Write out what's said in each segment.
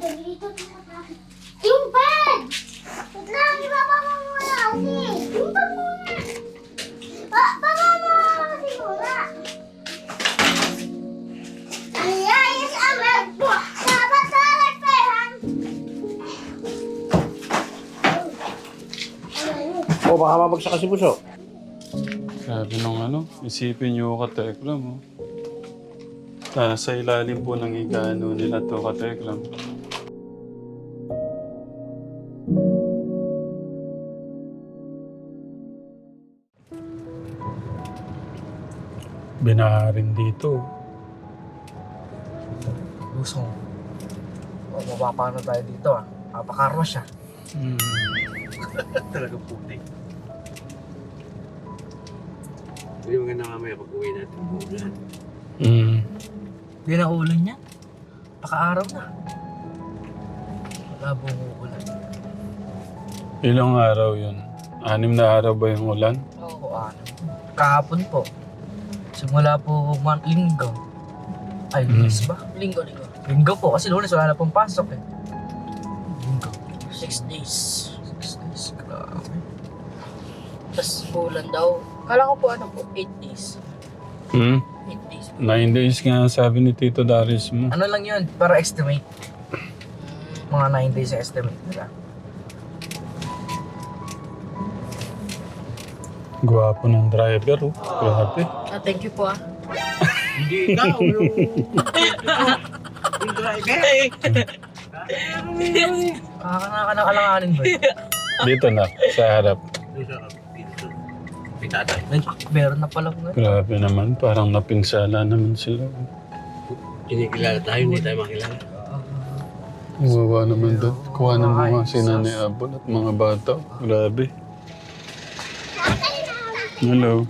dito na Yung bag! Wait lang, ibaba mo muna kasi. Yung bag muna. Ba baba mo kasi muna. Ayan, yes, ang bag mo. Dapat. O, baka mabagsak ka si Buso. Sabi nung ano, isipin nyo kateklam mo. Ah, sa ilalim po ng igano nila to kateklam. Binaharin dito. Gusto mo. O, mapapano tayo dito ah. Papakarwa siya. Hmm. Talagang putik. Hindi maganda mamaya pag uwi natin bulan. Hmm. Hindi na ulan niya. Pakaaraw na. Wala buong ulan. Ilang araw yun? Anim na araw ba yung ulan? Oo, ano. Kahapon po. Simula po man, linggo. Ay, lunes ba? Linggo, linggo. Linggo po, kasi lunes wala na pong pasok eh. Linggo. Six days. Six days, grabe. Tapos bulan daw. Kala ko po ano po, eight days. Hmm? Eight days. Nine days nga sabi ni Tito Darius mo. Ano lang yun, para estimate. Mga 9 days sa estimate nila. Gwapo ng driver, oh. Grabe. Ah, thank you po ah. Hindi ikaw, yung... yung driver. Kakakanakalanganin ba? Dito na, sa harap. Doon sa dito. May tatay. Ay, meron na pala ano. Grabe naman, parang napinsala naman sila. Kinikilala tayo, hindi tayo makilala. Wawa naman doon. Kuha ng mga si Nanay Abol at mga bata. Grabe. Hello.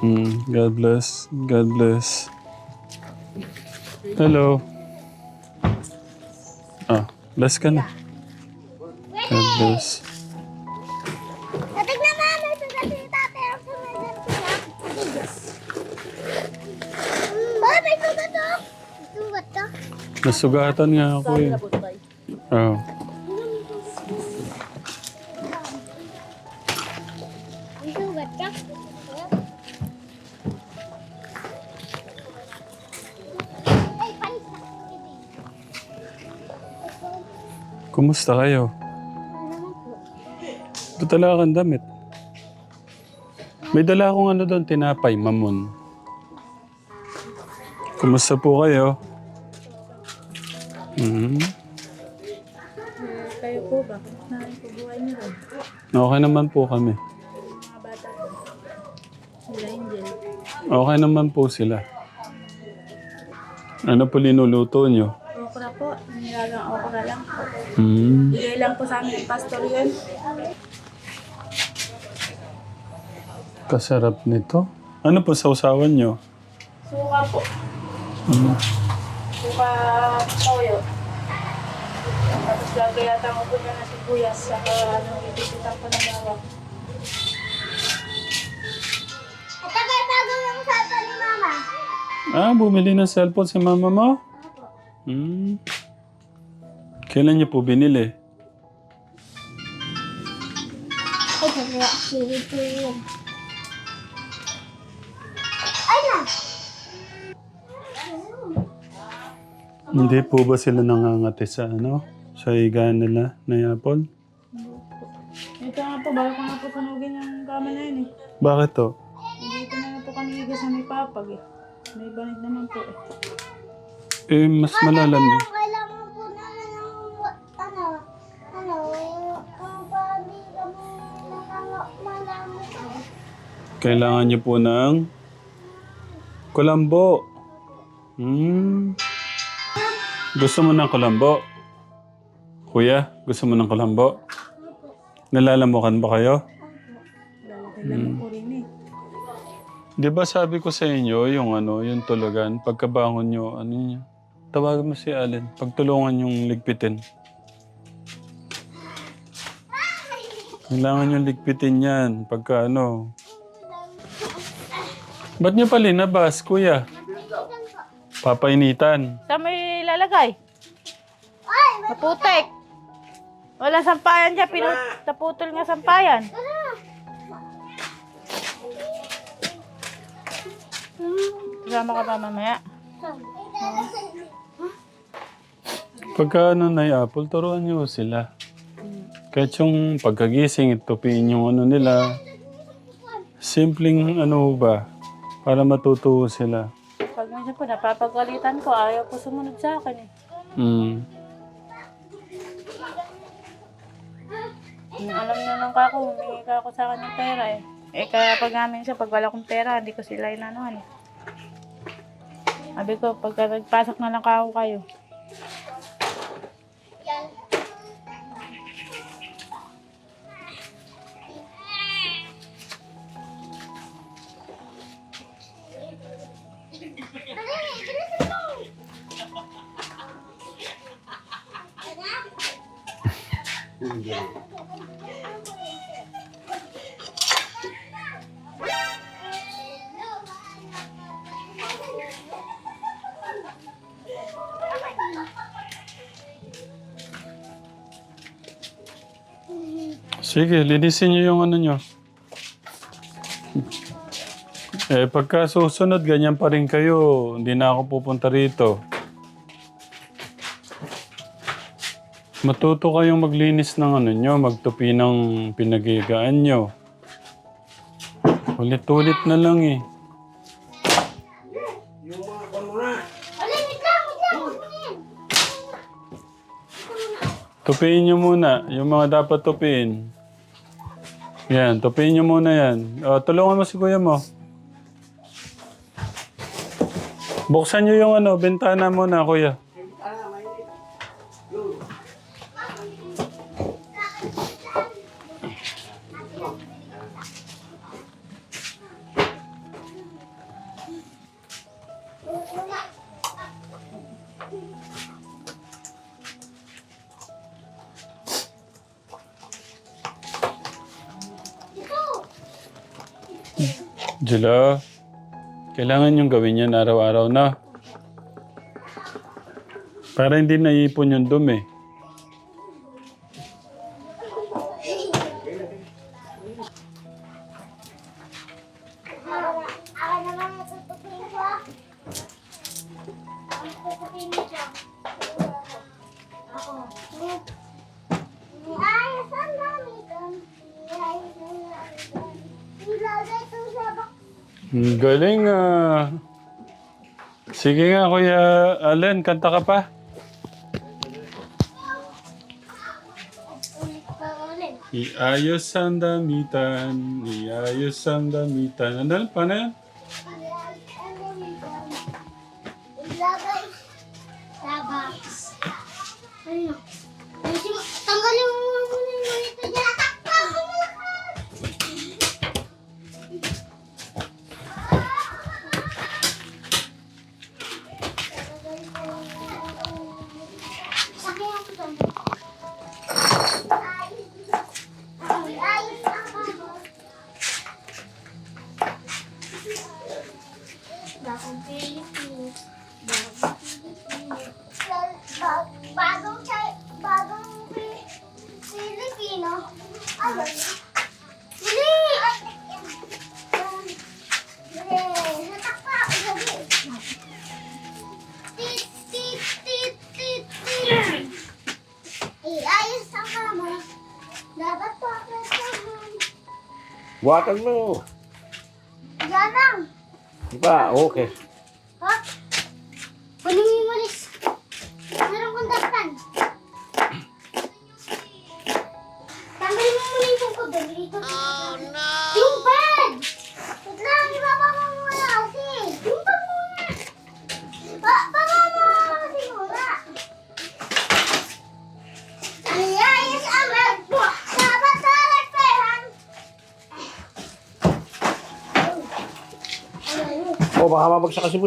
Hmm, God bless. God bless. Hello. Ah, bless ka na. God bless. Nasugatan nga ako eh. Oh. Kumusta kayo? Ba't wala kang damit? May dala akong ano doon, tinapay, mamon. Kumusta po kayo? Hmm. Kayo po ba? Na buhay niyo rin. Okay naman po kami. Mga bata po. Sila Angel. Okay naman po sila. Ano po linuluto nyo? Okra po. Nilagang okra lang po. Bigay lang po sa amin ng pastor yun. Kasarap nito. Ano po sa usawan nyo? Suka po. Hmm. Suka toyo. Tapos gagayatan ko po na ng sibuyas sa ano, ipipitan ko ng bawang. At agad bago yung sato ni Mama. Ah, bumili ng cellphone si mama mo? Hmm. Kailan niyo po binili? Ay, silip yun. Ay na! Hindi po ba sila nangangati sa ano? Sa higaan nila na apple? Ito nga po, bago ko nga po sunugin yung kama na yun eh. Bakit to? Dito na nga po kami higa sa may papag eh. May banit naman po eh. Eh, mas malalamig. Kailangan niyo po ng kulambo. Hmm. Gusto mo ng kulambo? Kuya, gusto mo ng kulambo? Nalalamukan ba kayo? Eh. Di ba sabi ko sa inyo, yung ano, yung tulugan, pagkabangon nyo, ano niya, tawagan mo si Allen, pagtulungan yung ligpitin. Kailangan yung ligpitin yan, pagka ano. Ba't niyo pa linabas, kuya? Papainitan. Saan may lalagay? Ay, may Naputek. Wala sampayan dyan. Pinu- naputol nga sampayan. Kasama ka pa mamaya. Pagka ano na apple, turuan niyo sila. Kahit yung pagkagising, itupiin yung ano nila. Simpleng ano ba, para matutuwa sila. Pag minsan po napapagalitan ko, ayaw po sumunod sa akin eh. Mm. Yung alam niya nung kako, humingi ka ako sa akin ng pera eh. Eh kaya pag namin siya, pag wala kong pera, hindi ko sila inanuhan eh. Sabi ko, pagka nagpasok na lang ako kayo. Sige, linisin niyo yung ano niyo. Eh, pagka susunod, ganyan pa rin kayo. Hindi na ako pupunta rito. Matuto kayong maglinis ng ano nyo, magtupi ng pinagigaan nyo. Ulit-ulit na lang eh. Tupiin nyo muna, yung mga dapat tupiin. Yan, tupiin nyo muna yan. O, tulungan mo si kuya mo. Buksan nyo yung ano, bintana muna, kuya. Jula, kailangan yung gawin yan araw-araw na. Para hindi naipon yung dumi. Ang Galing ah. Sige nga, Kuya Allen, kanta ka pa. Pa. Iayos ang damitan, iayos ang damitan. Ano, paano yan? Buhatan mo. Yan lang. Di ba? Okay. Baka mabagsak ka si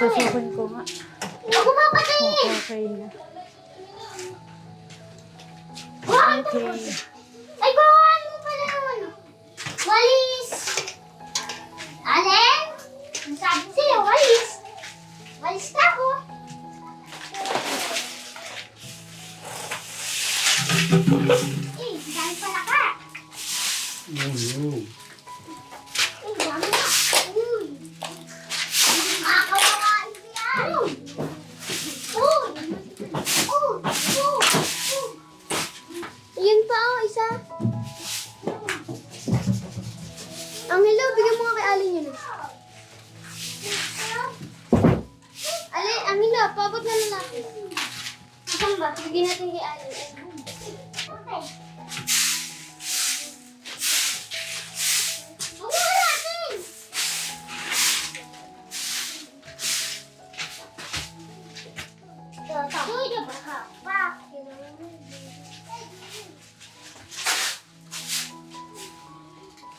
Pasukin ko nga. Ako papatayin. Okay na. Okay.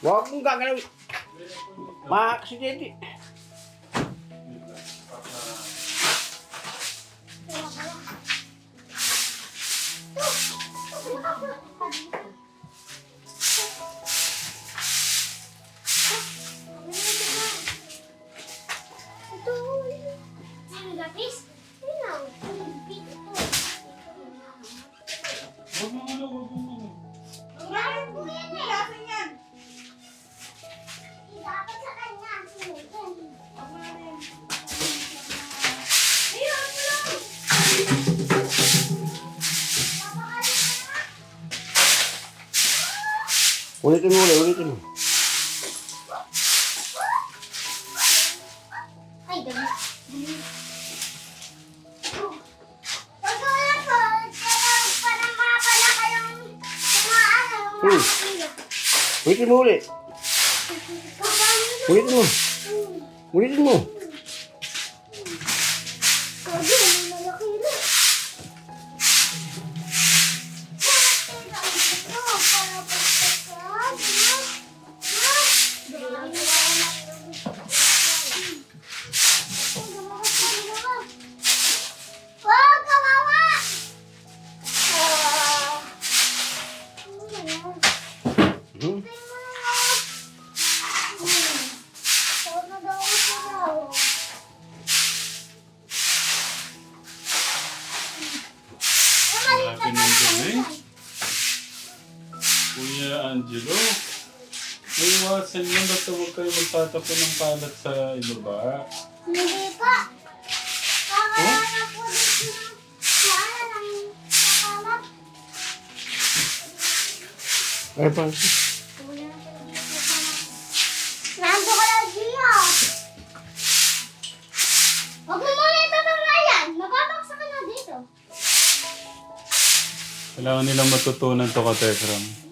Huwag mong gagalaw. Maka-aksidente. Ito. Ulitin mo ulit, ulitin mo. Ay, dami. Hmm. Ulitin mo ulit. Ulitin mo. Ulitin mo. Iwasan niyo basta huwag kayo magtatapon ng kalat sa ibaba. Hindi pa. Kakayanan po dito ng kuhaan ng kakalat. Ay pa. Nando ka lang Gio. Huwag mo muna ibababa yan. Mababaksa ka na dito. Kailangan nilang matutunan to ka Tekram.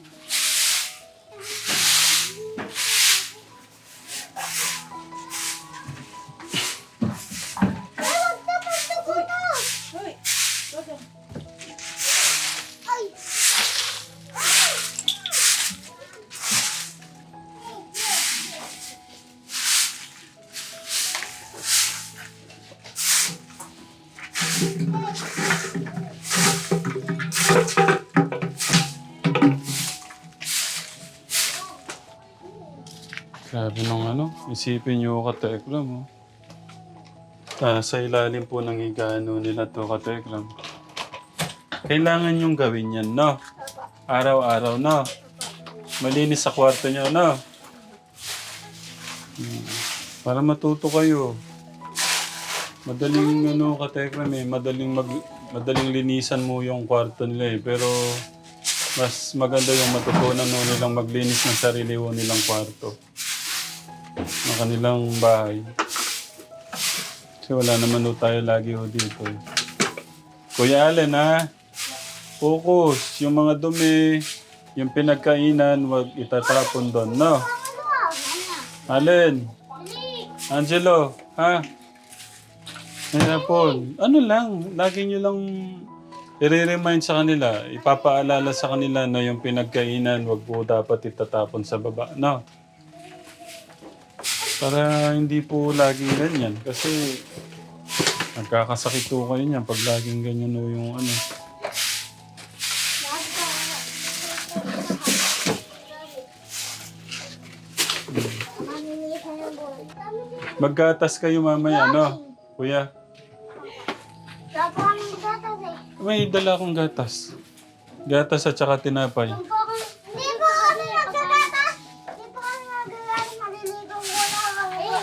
Isipin niyo ka Tekram. Oh. Ah, sa ilalim po ng higano nila to ka Tekram. Kailangan yung gawin yan, no? Araw-araw, no? Malinis sa kwarto niyo, no? Hmm. Para matuto kayo. Madaling ano ka Tekram eh, madaling mag madaling linisan mo yung kwarto nila eh, pero mas maganda yung matutunan mo nilang maglinis ng sarili mo nilang kwarto. Ng kanilang bahay. Kasi wala naman ho tayo lagi ho dito. Kuya Allen ha, focus. Yung mga dumi, yung pinagkainan, wag itatapon doon, no? Allen. Angelo, ha? Hinapon. Ano lang, lagi nyo lang i-remind sa kanila, ipapaalala sa kanila na yung pinagkainan, wag po dapat itatapon sa baba. No? Para hindi po laging ganyan. Kasi nagkakasakit po kayo niyan pag laging ganyan o yung ano. Maggatas kayo mamaya, no? Kuya, eh. may dala akong gatas. Gatas at saka tinapay.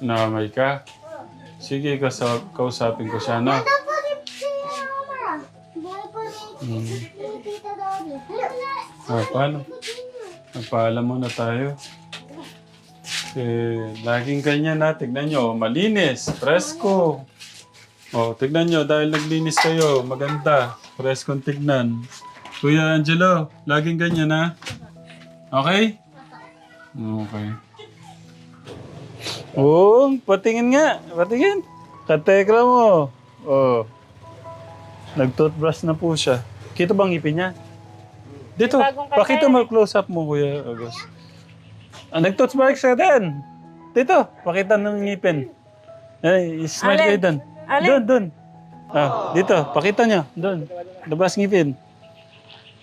Nakamay ka? Sige, kasa- kausapin ko siya, no? Ni Hmm. Ah, paano? Nagpaalam muna tayo. Eh, laging ganyan na. Tignan nyo, malinis, presko. Oh, tignan nyo, dahil naglinis kayo, maganda. Preskong tignan. Kuya Angelo, laging ganyan na. Okay? Okay. Oo, patingin nga. Patingin. Katekra mo. Oh. Nag-toothbrush na po siya. Kita bang ngipin niya? Dito, pakita mo close up mo, Kuya August. Ah, nag-toothbrush ka din. Dito, pakita ng ngipin. Ay, smile kayo doon. Doon, doon. Ah, dito, pakita niyo. Doon. Labas ngipin.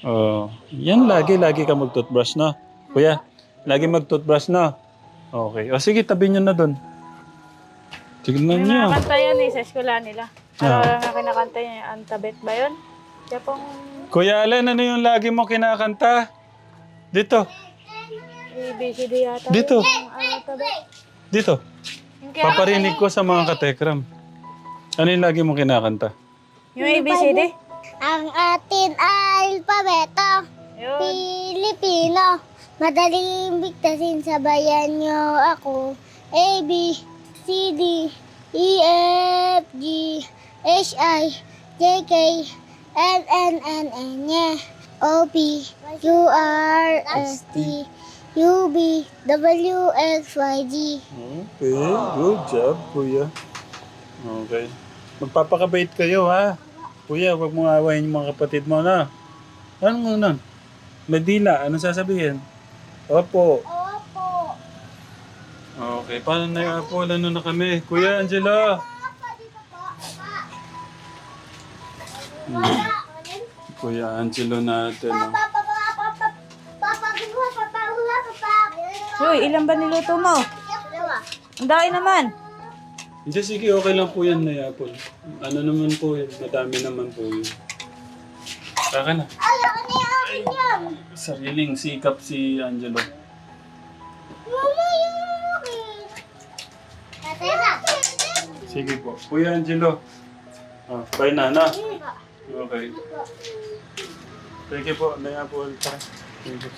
Oh, yan lagi, lagi ka mag-toothbrush, no? Kuya, lagi mag-toothbrush, no? Okay. O sige, tabi niyo na doon. Tignan Yung niyo. mga kanta yan eh, sa eskwela nila. Ah. Ano nga kinakanta niya, yung Antabet ba yun? Siya pong Kuya Allen, ano yung lagi mo kinakanta? Dito, ABCD yata. Dito. Yung Antabet. dito. Yung, kaya- Paparinig ko sa mga katekram. Ano yung lagi mo kinakanta? yung ABCD? Ang atin alpabeto, Yun. Pilipino. Madaling bigtasin sa bayan nyo ako. A, B, C, D, E, F, G, H, I, J, K, L, N, N, N, yeah. O, P, Q, R, S, T, U, V, W, X, Y, Z. Okay, good job, kuya. Okay. Magpapakabait kayo, ha? Kuya, huwag mong awayin yung mga kapatid mo, na. Ano mo nun? Madila, anong sasabihin? Opo. Opo. Okay, paano na yung apo? Ano na kami? Kuya Angelo! Hmm. Kuya Angelo natin, oh. Papa, papa, papa, papa, papa, papa, papa. Uy, ilan ba niluto mo? Dalawa. Ang dami naman. Hindi, sige, okay lang po yan na. Ano naman po yun? Madami naman po yun. Saka na. Ayaw na yung akin yan. Sariling sikap si Angelo. Mama, yung akin. Tatera. Sige po. Kuya Angelo. Ah, bye na, na. Okay. Thank you po, na apple. Tara. Thank you.